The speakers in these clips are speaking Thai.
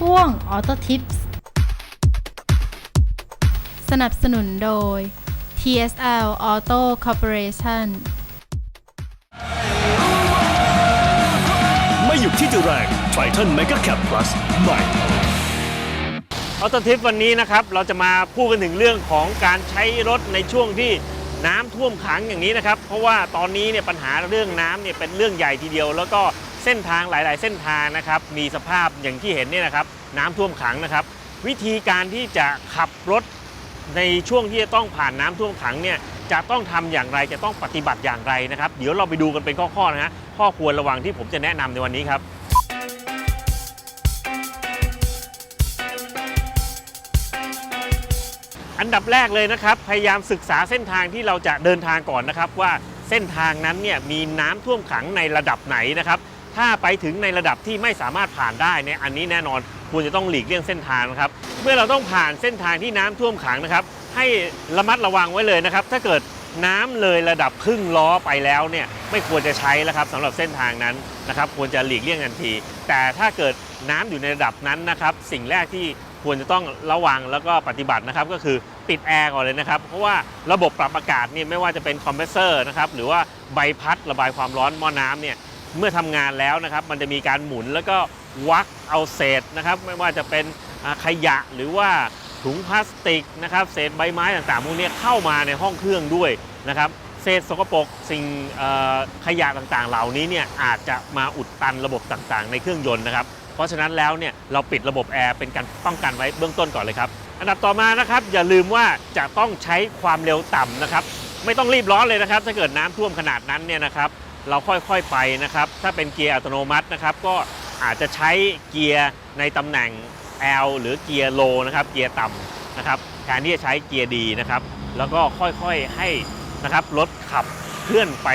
ช่วง Auto Tips สนับสนุนโดย TSL Auto Corporation ไม่หยุดที่จะแรง Triton Mega Cap Plus ใหม่ ออโตทิปวันนี้นะครับ เราจะมาพูดกันถึงเรื่องของการใช้รถในช่วงที่น้ำท่วมขังอย่างนี้นะครับ เพราะว่าตอนนี้เนี่ยปัญหาเรื่องน้ำเนี่ยเป็นเรื่องใหญ่ทีเดียว แล้วก็ เส้นทางหลาย ๆ เส้นทางนะครับ มีสภาพอย่างที่เห็นเนี่ยนะครับ น้ำท่วมขังนะครับ วิธีการที่จะขับรถในช่วงที่จะต้องผ่านน้ำท่วมขังเนี่ยจะต้องทำอย่างไรจะต้องปฏิบัติอย่างไรนะครับ เดี๋ยวเราไปดูกันเป็นข้อ ๆ นะฮะข้อควรระวังที่ผมจะแนะนำในวันนี้ครับอันดับแรกเลยนะครับพยายามศึกษาเส้นทางที่เราจะเดินทางก่อนนะครับ ว่าเส้นทางนั้นเนี่ยมีน้ำท่วมขังในระดับไหนนะครับ ถ้าไปถึงในระดับที่ไม่สามารถผ่านได้เนี่ยอันนี้แน่นอนควรจะต้องหลีกเลี่ยงเส้นทางนะครับ เมื่อเราต้องผ่านเส้นทางที่น้ำท่วมขังนะครับ ให้ระมัดระวังไว้เลยนะครับ ถ้าเกิดน้ำเลยระดับครึ่งล้อไปแล้วเนี่ยไม่ควรจะใช้แล้วครับสำหรับเส้นทางนั้นนะครับ ควรจะหลีกเลี่ยงทันที แต่ถ้าเกิดน้ำอยู่ในระดับนั้นนะครับ สิ่งแรกที่ควรจะต้องระวังแล้วก็ปฏิบัตินะครับก็คือปิดแอร์ก่อนเลยนะครับ เพราะว่าระบบปรับอากาศเนี่ยไม่ว่าจะเป็นคอมเพรสเซอร์นะครับหรือว่าใบพัดระบายความร้อนหม้อน้ำเนี่ย เมื่อทำงานแล้วนะครับ มันจะมีการหมุนแล้วก็วักเอาเศษนะครับ ไม่ว่าจะเป็นขยะหรือว่าถุงพลาสติกนะครับเศษใบไม้ต่างๆพวกนี้เข้ามาในห้องเครื่องด้วยนะครับเศษสกปรกสิ่งขยะต่างๆ เหล่านี้เนี่ยอาจจะมาอุดตันระบบต่างๆ ในเครื่องยนต์นะครับ เพราะฉะนั้นแล้วเนี่ยเราปิดระบบแอร์เป็นการป้องกันไว้เบื้องต้นก่อนเลยครับ อันดับต่อมานะครับอย่าลืมว่าจะต้องใช้ความเร็วต่ำนะครับ ไม่ต้องรีบร้อนเลยนะครับ ถ้าเกิดน้ำท่วมขนาดนั้นเนี่ยนะครับ เราค่อยๆไปนะครับ ถ้าเป็นเกียร์อัตโนมัตินะครับ ก็อาจจะใช้เกียร์ในตำแหน่ง L หรือเกียร์โลนะครับเกียร์ต่ำนะครับแทนที่จะใช้เกียร์ดีนะครับ แล้วก็ค่อยๆให้นะครับรถขับเคลื่อนไป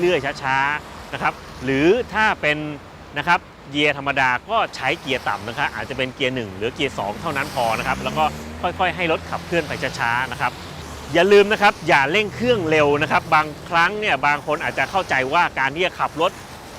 เรื่อยๆช้าๆนะครับ หรือถ้าเป็นนะครับเกียร์ธรรมดาก็ใช้เกียร์ต่ำนะครับอาจจะเป็นเกียร์1หรือเกียร์2เท่านั้นพอนะครับ แล้วก็ค่อยๆ ให้รถขับเคลื่อนไปช้าๆนะครับ อย่าลืมนะครับ อย่าเร่งเครื่องเร็วนะครับ บางครั้งเนี่ยบางคนอาจจะเข้าใจว่าการที่จะขับรถ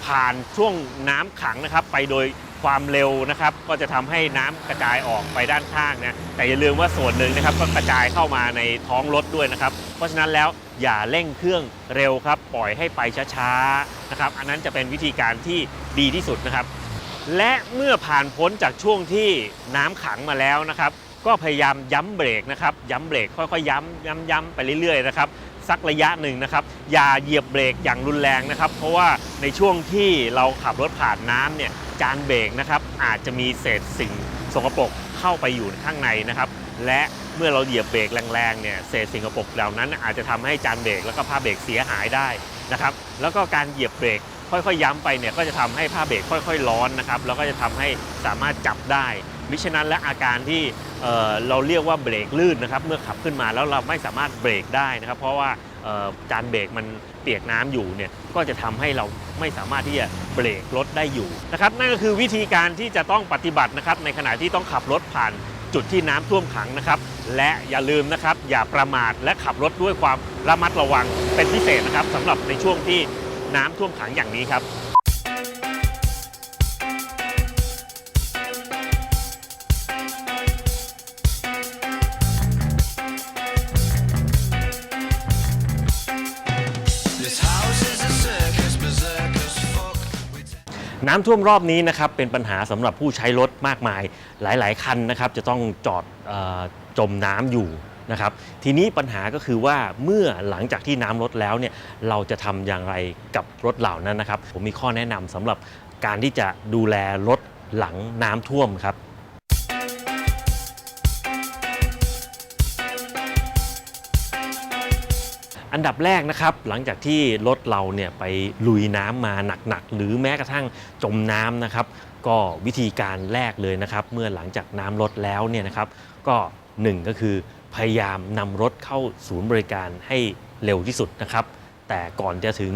ผ่านช่วงน้ำขังนะครับ ไปโดยความเร็วนะครับ ก็จะทำให้น้ำกระจายออกไปด้านข้างนะแต่อย่าลืมว่าส่วนหนึ่งนะครับ ก็กระจายเข้ามาในท้องรถด้วยนะครับ เพราะฉะนั้นแล้วอย่าเร่งเครื่องเร็วครับ ปล่อยให้ไปช้าๆนะครับ อันนั้นจะเป็นวิธีการที่ดีที่สุดนะครับ และเมื่อผ่านพ้นจากช่วงที่น้ำขังมาแล้วนะครับ ก็พยายามย้ำเบรกนะครับย้ำเบรกค่อยๆย้ำย้ำย้ำไปเรื่อยๆนะครับสักระยะหนึ่งนะครับอย่าเหยียบเบรกอย่างรุนแรงนะครับ เพราะว่าในช่วงที่เราขับรถผ่านน้ำเนี่ยจานเบรกนะครับอาจจะมีเศษสิ่งสกปรกเข้าไปอยู่ข้างในนะครับและเมื่อเราเหยียบเบรกแรงๆเนี่ยเศษสิ่งสกปรกเหล่านั้นอาจจะทำให้จานเบรกแล้วก็ผ้าเบรกเสียหายได้นะครับแล้วก็การเหยียบเบรกค่อยๆย้ำไปเนี่ยก็จะทำให้ผ้าเบรกค่อย ๆ ร้อนนะครับแล้วก็จะทำให้สามารถจับได้มิฉะนั้นและอาการที่ เเราเรียกว่าเบรกลื่นนะครับเมื่อขับขึ้นมาแล้วเราไม่สามารถเบรกได้นะครับ เพราะว่าจานเบรกมันเปียกน้ำอยู่เนี่ยก็จะทำให้เราไม่สามารถที่จะเบรกรถได้อยู่นะครับนั่นก็คือวิธีการที่จะต้องปฏิบัตินะครับ ในขณะที่ต้องขับรถผ่านจุดที่น้ำท่วมขังนะครับ และอย่าลืมนะครับ อย่าประมาทและขับรถด้วยความระมัดระวังเป็นพิเศษนะครับสำหรับในช่วงที่น้ำท่วมขังอย่างนี้ครับ น้ำท่วมรอบนี้นะครับเป็นปัญหาสำหรับผู้ใช้รถมากมาย หลาย ๆ คันนะครับจะต้องจอดเออจมน้ำอยู่นะครับทีนี้ปัญหาก็คือว่าเมื่อหลังจากที่น้ำลดแล้วเนี่ยเราจะทำอย่างไรกับรถเหล่านั้นนะครับ ผมมีข้อแนะนำสำหรับการที่จะดูแลรถหลังน้ำท่วมครับ อันดับแรกนะครับหลังจากที่รถเราเนี่ยไปลุยน้ำมาหนักๆ หรือแม้กระทั่งจมน้ำนะครับ ก็วิธีการแรกเลยนะครับ เมื่อหลังจากน้ำลดแล้วเนี่ยนะครับ ก็หนึ่งก็คือพยายามนำรถเข้าศูนย์บริการให้เร็วที่สุดนะครับ แต่ก่อนจะถึง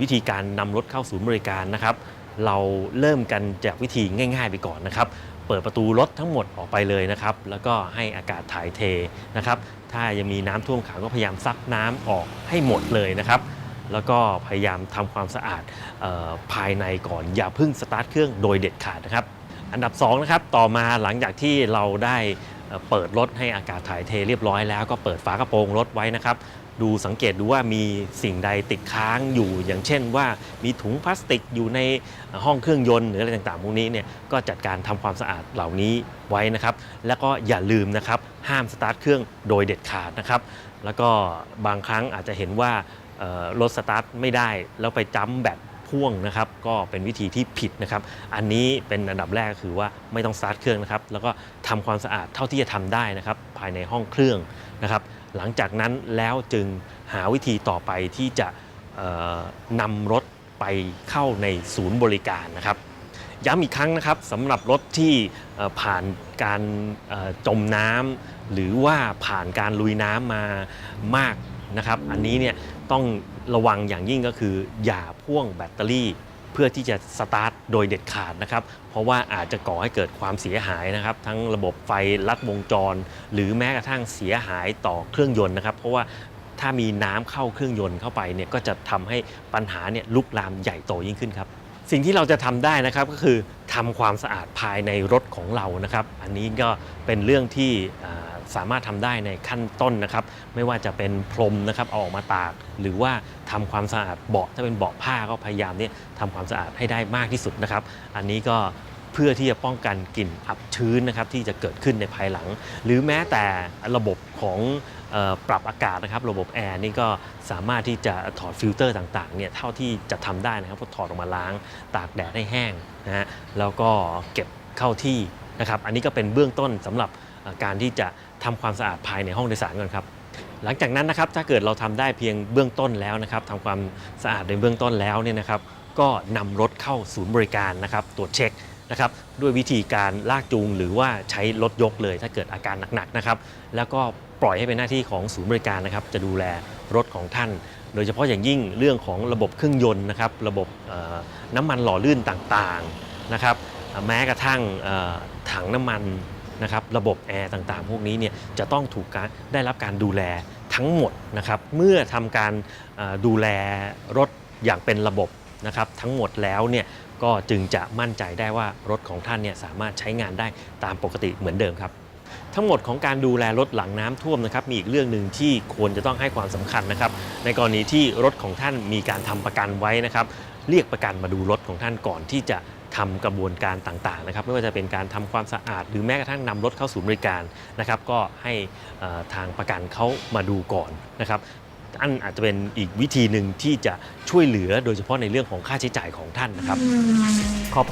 วิธีการนำรถเข้าศูนย์บริการนะครับ เราเริ่มกันจากวิธีง่าย ๆ ไปก่อนนะครับ ปิดประตูรถทั้งหมดออกไปเลยนะครับแล้วก็ให้อากาศถ่ายเทนะครับถ้ายังมีน้ำท่วมขังก็พยายามซักน้ำออกให้หมดเลยนะครับแล้วก็พยายามทำความสะอาดออภายในก่อนอย่าเพิ่งสตาร์ทเครื่องโดยเด็ดขาดนะครับอันดับ2นะครับต่อมาหลังจากที่เราได้เปิดรถให้อากาศถ่ายเทเรียบร้อยแล้วก็เปิดฝากระโปรงรถไว้นะครับ ดูสังเกตดูว่ามีสิ่งใดติดค้างอยู่ อย่างเช่นว่ามีถุงพลาสติกอยู่ในห้องเครื่องยนต์หรืออะไรต่างๆพวกนี้เนี่ยก็จัดการทำความสะอาดเหล่านี้ไว้นะครับ แล้วก็อย่าลืมนะครับห้ามสตาร์ทเครื่องโดยเด็ดขาดนะครับ แล้วก็บางครั้งอาจจะเห็นว่ารถสตาร์ทไม่ได้แล้วไปจ้ำแบต พ่วงนะครับก็เป็นวิธีที่ผิดนะครับ อันนี้เป็นอันดับแรกก็คือว่าไม่ต้องสตาร์ทเครื่องนะครับแล้วก็ทำความสะอาดเท่าที่จะทำได้นะครับภายในห้องเครื่องนะครับหลังจากนั้นแล้วจึงหาวิธีต่อไปที่จะนำรถไปเข้าในศูนย์บริการนะครับ ย้ำอีกครั้งนะครับสำหรับรถที่ผ่านการจมน้ำหรือว่าผ่านการลุยน้ำมามากนะครับ อันนี้เนี่ยต้อง ระวังอย่างยิ่งก็คือ อย่าพ่วงแบตเตอรี่ เพื่อที่จะสตาร์ทโดยเด็ดขาดนะครับ เพราะว่าอาจจะก่อให้เกิดความเสียหายนะครับ ทั้งระบบไฟลัดวงจร หรือแม้กระทั่งเสียหายต่อเครื่องยนต์นะครับ เพราะว่าถ้ามีน้ำเข้าเครื่องยนต์เข้าไปเนี่ยก็จะทำให้ปัญหาเนี่ยลุกลามใหญ่โตยิ่งขึ้นครับสิ่งที่เราจะทำได้นะครับก็คือทำความสะอาดภายในรถของเรานะครับ อันนี้ก็เป็นเรื่องที่ สามารถทำได้ในขั้นต้นนะครับ ไม่ว่าจะเป็นพรมนะครับเอาออกมาตาก หรือว่าทำความสะอาดเบาะถ้าเป็นเบาะผ้าก็พยายามเนี่ยทำความสะอาดให้ได้มากที่สุดนะครับ อันนี้ก็เพื่อที่จะป้องกันกลิ่นอับชื้นนะครับที่จะเกิดขึ้นในภายหลัง หรือแม้แต่ระบบของปรับอากาศนะครับ ระบบแอร์นี่ก็สามารถที่จะถอดฟิลเตอร์ต่างๆเนี่ยเท่าที่จะทำได้นะครับก็ถอดออกมาล้าง ตากแดดให้แห้งนะฮะแล้วก็เก็บเข้าที่นะครับ อันนี้ก็เป็นเบื้องต้นสำหรับ การที่จะทำความสะอาดภายในห้องโดยสารก่อนครับ หลังจากนั้นนะครับถ้าเกิดเราทำได้เพียงเบื้องต้นแล้วนะครับทำความสะอาดในเบื้องต้นแล้วเนี่ยนะครับ ก็นำรถเข้าศูนย์บริการนะครับตรวจเช็คนะครับด้วยวิธีการลากจูงหรือว่าใช้รถยกเลย ถ้าเกิดอาการหนักๆนะครับ แล้วก็ปล่อยให้เป็นหน้าที่ของศูนย์บริการนะครับ จะดูแลรถของท่าน โดยเฉพาะอย่างยิ่งเรื่องของระบบเครื่องยนต์นะครับ ระบบน้ำมันหล่อลื่นต่างๆนะครับ แม้กระทั่งถังน้ำมัน นะครับระบบแอร์ต่างๆ พวกนี้เนี่ยจะต้องถูกการได้รับการดูแลทั้งหมดนะครับเมื่อทำการดูแลรถอย่างเป็นระบบนะครับทั้งหมดแล้วเนี่ยก็จึงจะมั่นใจได้ว่ารถของท่านเนี่ยสามารถใช้งานได้ตามปกติเหมือนเดิมครับทั้งหมดของการดูแลรถหลังน้ำท่วมนะครับมีอีกเรื่องหนึ่งที่ควรจะต้องให้ความสำคัญนะครับ ในกรณีที่รถของท่านมีการทำประกันไว้นะครับ เรียกประกันมาดูรถของท่านก่อนที่จะ ทำกระบวนการต่างๆนะครับไม่ว่าจะเป็นการทำความสะอาด หรือแม้กระทั่งนำรถเข้าศูนย์บริการนะครับ ก็ให้ทางประกันเขามาดูก่อนนะครับอันอาจจะเป็นอีกวิธีหนึ่งที่จะช่วยเหลือโดยเฉพาะในเรื่องของค่าใช้จ่ายของท่านนะครับ ขอบคุณ